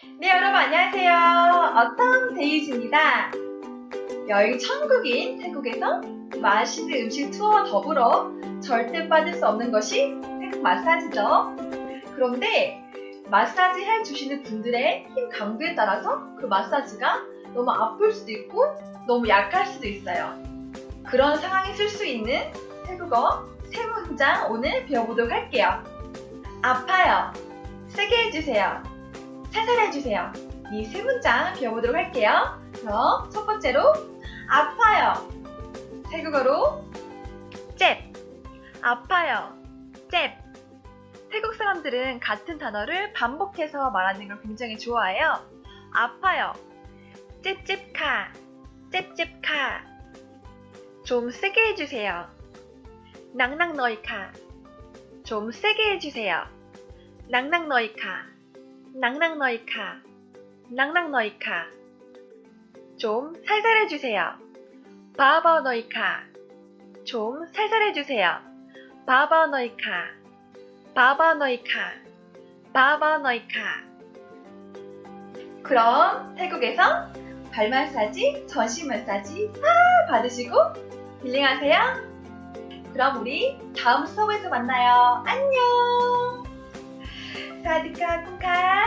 네, 여러분 안녕하세요. 어떤 데이즈입니다. 여행 천국인 태국에서 맛있는 음식 투어와 더불어 절대 빠질 수 없는 것이 태국 마사지죠. 그런데 마사지 해주시는 분들의 힘 강도에 따라서 그 마사지가 너무 아플 수도 있고 너무 약할 수도 있어요. 그런 상황에 쓸 수 있는 태국어 세 문장 오늘 배워보도록 할게요. 아파요. 세게 해주세요. 살살 해주세요. 이 세 문장 배워보도록 할게요. 그럼 첫 번째로 아파요. 태국어로 잽. 아파요. 잽. 태국 사람들은 같은 단어를 반복해서 말하는 걸 굉장히 좋아해요. 아파요. 찝찝카. 찝찝카. 좀 세게 해주세요. 낭낭너이카. 좀 세게 해주세요. 낭낭너이카. 낭낭 너이카. 낭낭 너이카. 좀 살살 해주세요. 바바너이카. 좀 살살 해주세요. 바바너이카. 바바너이카. 바바너이카. 그럼 태국에서 발 마사지, 전신 마사지 다 받으시고 힐링하세요. 그럼 우리 다음 수업에서 만나요. 안녕. 사디카 쿵카